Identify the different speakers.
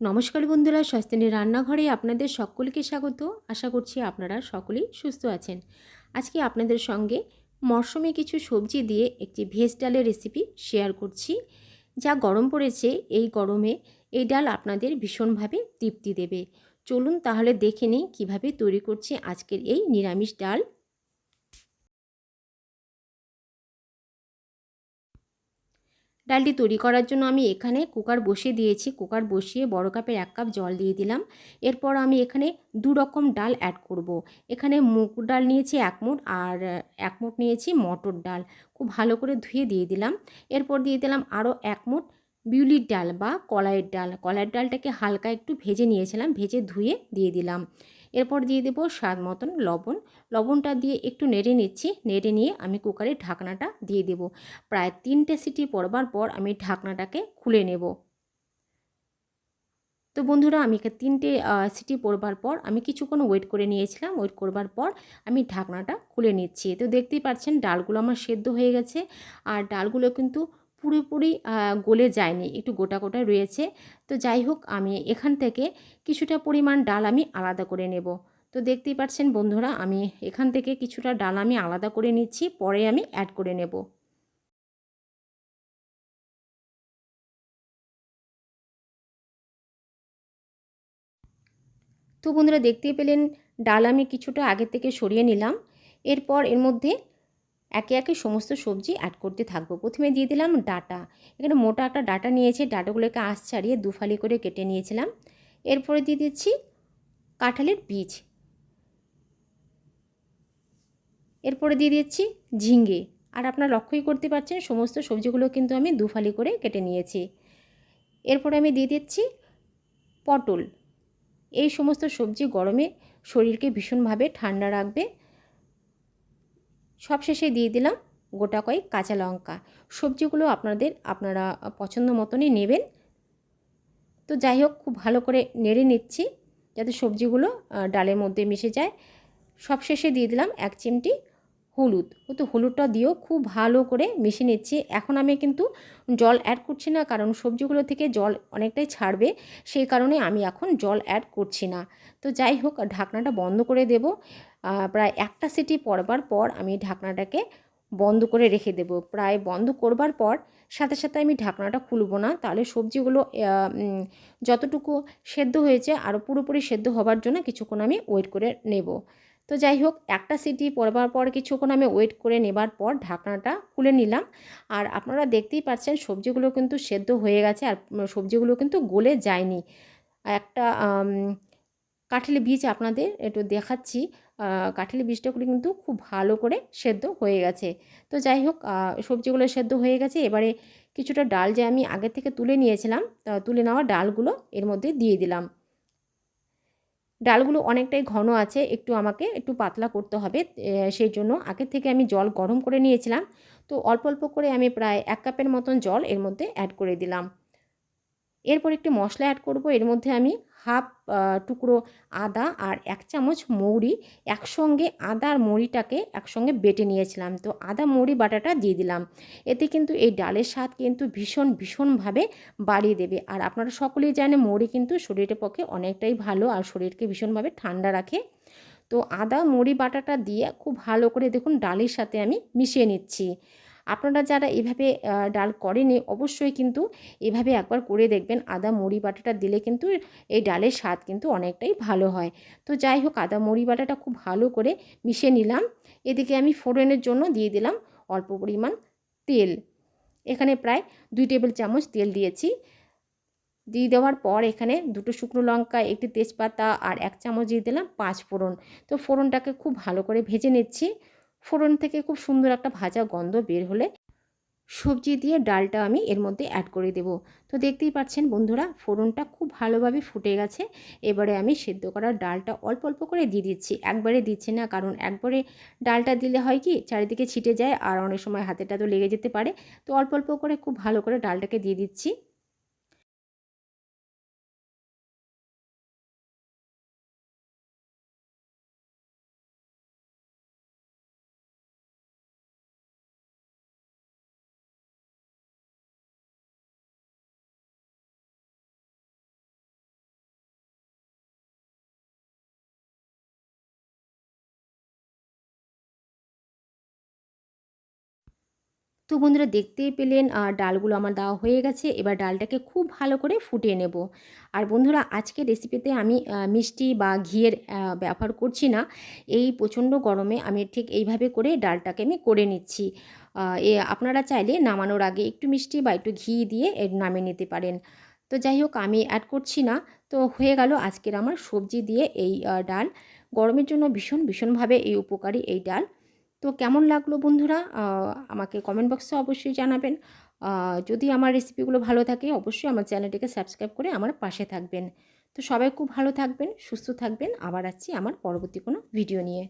Speaker 1: নমস্কার বন্ধুরা স্বস্তিনী রান্নাঘরে আপনাদের সকলকে স্বাগত। আশা করছি আপনারা সকলেই সুস্থ আছেন। আজকে আপনাদের সঙ্গে মরশুমে কিছু সবজি দিয়ে একটি ভেজ ডালের রেসিপি শেয়ার করছি। যা গরম পড়েছে, এই গরমে এই ডাল আপনাদের ভীষণভাবে তৃপ্তি দেবে। চলুন তাহলে দেখে নিই কীভাবে তৈরি করছি আজকের এই নিরামিষ ডাল। ডালটি তৈরি করার জন্য আমি এখানে কুকার বসিয়ে দিয়েছি। কুকার বসিয়ে বড় কাপের এক কাপ জল দিয়ে দিলাম। এরপর আমি এখানে দু রকম ডাল অ্যাড করব। এখানে মুগ ডাল নিয়েছি এক মুঠ আর এক মুঠ নিয়েছি মটর ডাল। খুব ভালো করে ধুয়ে দিয়ে দিলাম। এরপর দিয়ে দিলাম আরও এক মুঠ বিউলির ডাল বা কলাইয়ের ডাল। কলাইয়ের ডালটাকে হালকা একটু ভেজে নিয়েছিলাম। ভেজে ধুয়ে দিয়ে দিলাম। এরপর দিয়ে দেবো স্বাদ মতন লবণ। লবণটা দিয়ে একটু নেড়ে নিচ্ছি। নেড়ে নিয়ে আমি কুকারে ঢাকনাটা দিয়ে দেবো। প্রায় তিনটে সিটি পড়বার পর আমি ঢাকনাটাকে খুলে নেব। তো বন্ধুরা, আমি তিনটে সিটি পড়বার পর আমি কিছুক্ষণ ওয়েট করে নিয়েছিলাম। ওয়েট করবার পর আমি ঢাকনাটা খুলে নিচ্ছি। তো দেখতেই পাচ্ছেন, ডালগুলো আমার সেদ্ধ হয়ে গেছে। আর ডালগুলো কিন্তু পুরোপুরি গলে যায়নি, একটু গোটা গোটা রয়েছে। তো যাই হোক, আমি এখান থেকে কিছুটা পরিমাণ ডাল আমি আলাদা করে নেব। তো দেখতেই পাচ্ছেন বন্ধুরা, আমি এখান থেকে কিছুটা ডাল আমি আলাদা করে নিচ্ছি, পরে আমি অ্যাড করে নেব। তো বন্ধুরা, দেখতেই পেলেন, ডাল আমি কিছুটা আগে থেকে সরিয়ে নিলাম। এরপর এর মধ্যে একে একে সমস্ত সবজি অ্যাড করতে থাকব। প্রথমে দিয়ে দিলাম ডাটা। এখানে মোটা একটা ডাটা নিয়েছি, ডাটাগুলোকে আঁশ ছাড়িয়ে দুফালি করে কেটে নিয়েছিলাম। এরপরে দিয়ে দিচ্ছি কাঁঠালের বীজ। এরপরে দিয়ে দিচ্ছি ঝিঙ্গে। আর আপনারা লক্ষ্যই করতে পারছেন, সমস্ত সবজিগুলো কিন্তু আমি দুফালি করে কেটে নিয়েছি। এরপরে আমি দিয়ে দিচ্ছি পটল। এই সমস্ত সবজি গরমে শরীরকে ভীষণভাবে ঠান্ডা রাখবে। সব শেষে দিয়ে দিলাম গোটা কয়েক কাঁচা লঙ্কা। সবজিগুলো আপনাদের, আপনারা পছন্দ মতনই নেবেন। তো যাই হোক, খুব ভালো করে নেড়ে নিচ্ছি যাতে সবজিগুলো ডালের মধ্যে মিশে যায়। সব শেষে দিয়ে দিলাম এক চিমটি হলুদ। ও তো হলুদটা দিয়েও খুব ভালো করে মিশিয়ে নিচ্ছি। এখন আমি কিন্তু জল অ্যাড করছি না, কারণ সবজিগুলো থেকে জল অনেকটাই ছাড়বে, সেই কারণে আমি এখন জল অ্যাড করছি না। তো যাই হোক, ঢাকনাটা বন্ধ করে দেব। প্রায় একটা সিটি পড়বার পর আমি ঢাকনাটাকে বন্ধ করে রেখে দেব। প্রায় বন্ধ করবার পর সাথে সাথে আমি ঢাকনাটা খুলব না। তাহলে সবজিগুলো যতটুকু সেদ্ধ হয়েছে, আরও পুরোপুরি সেদ্ধ হবার জন্য কিছুক্ষণ আমি ওয়েট করে নেব। তো যাই হোক একটা সিটি পড়বার পর কিছুক্ষণ আমি ওয়েট করে নেবার পর ঢাকনাটা খুলে নিলাম। আর আপনারা দেখতেই পাচ্ছেন, সবজিগুলো কিন্তু সেদ্ধ হয়ে গেছে আর সবজিগুলো কিন্তু গলে যায়নি। একটা কাঠেলি বীজ আপনাদের একটু দেখাচ্ছি। কাঠেলি বীজটাগুলি কিন্তু খুব ভালো করে সেদ্ধ হয়ে গেছে। তো যাই হোক সবজিগুলো সেদ্ধ হয়ে গেছে। এবারে কিছুটা ডাল যে আমি আগে থেকে তুলে নিয়েছিলাম তুলে নেওয়া ডালগুলো এর মধ্যে দিয়ে দিলাম। ডালগুলো অনেকটাই ঘন আছে, একটু আমাকে একটু পাতলা করতে হবে সেই জন্য আগে থেকে আমি জল গরম করে নিয়েছিলাম। তো অল্প অল্প করে আমি প্রায় এক কাপের মতন জল এর মধ্যে অ্যাড করে দিলাম। এরপর একটি মশলা অ্যাড করব। এর মধ্যে আমি হাফ টুকরো আদা আর এক চামচ মৌরি একসঙ্গে আদা আর মৌরিটাকে একসঙ্গে বেটে নিয়েছিলাম। তো আদা, মৌরি, বাটাটা দিয়ে দিলাম। এতে কিন্তু এই ডালের স্বাদ কিন্তু ভীষণ, ভীষণভাবে বাড়িয়ে দেবে। আর আপনারা সকলেই জানেন, মৌরি কিন্তু শরীরের পক্ষে অনেকটাই ভালো আর শরীরকে ভীষণভাবে ঠান্ডা রাখে। তো আদা মুড়ি বাটাটা দিয়ে খুব ভালো করে দেখুন, ডালের সাথে আমি মিশিয়ে নিচ্ছি। আপনারা যারা এভাবে ডাল করেনি অবশ্যই কিন্তু এভাবে একবার করে দেখবেন। আদা, মুড়ি, বাটাটা দিলে কিন্তু এই ডালের স্বাদ কিন্তু অনেকটাই ভালো হয়। তো যাই হোক, আদা, মুড়ি, বাটাটা খুব ভালো করে মিশিয়ে নিলাম। এদিকে আমি ফোড়নের জন্য দিয়ে দিলাম অল্প পরিমাণ তেল। এখানে প্রায় দুই টেবিল চামচ তেল দিয়েছি। দিয়ে দেওয়ার পর এখানে দুটো শুকনো লঙ্কা, একটি তেজপাতা আর এক চামচ দিয়ে দিলাম পাঁচ ফোড়ন। তো ফোড়নটাকে খুব ভালো করে ভেজে নিচ্ছি। ফোড়ন থেকে খুব সুন্দর একটা ভাজা গন্ধ বের হলে সবজি দিয়ে ডালটা আমি এর মধ্যে অ্যাড করে দেব। তো দেখতেই পাচ্ছেন বন্ধুরা, ফোড়নটা খুব ভালোভাবে ফুটে গেছে। এবারে আমি সেদ্ধ করার ডালটা অল্প অল্প করে দিয়ে দিচ্ছি। একবারে দিচ্ছি না, কারণ একবারে ডালটা দিলে হয় কি, চারিদিকে ছিটে যায় আর অনেক সময় হাতেটা তো লেগে যেতে পারে। তো অল্প অল্প করে খুব ভালো করে ডালটাকে দিয়ে দিচ্ছি। তো বন্ধুরা দেখতেই পেলেন ডালগুলো আমার দেওয়া হয়ে গেছে। এবার ডালটাকে খুব ভালো করে ফুটিয়ে নেব। আর বন্ধুরা আজকে রেসিপিতে আমি মিষ্টি বা ঘিয়ের ব্যবহার করছি না। এই প্রচণ্ড গরমে আমি ঠিক এইভাবে করে ডালটাকে আমি করে নিচ্ছি। এ আপনারা চাইলে নামানোর আগে একটু মিষ্টি বা একটু ঘি দিয়ে নামিয়ে নিতে পারেন। তো যাই হোক, আমি অ্যাড করছি না। তো হয়ে গেল আজকের আমার সবজি দিয়ে এই ডাল। গরমের জন্য ভীষণ ভীষণভাবে এই উপকারী এই ডাল। তো কেমন লাগল বন্ধুরা? আমাকে কমেন্ট বক্সে অবশ্যই জানাবেন। যদি আমার রেসিপিগুলো ভালো থাকে, অবশ্যই আমার চ্যানেলটিকে সাবস্ক্রাইব করে আমার পাশে থাকবেন। তো সবাই খুব ভালো থাকবেন, সুস্থ থাকবেন। আবার আসছি আমার পরবর্তী কোনো ভিডিও নিয়ে।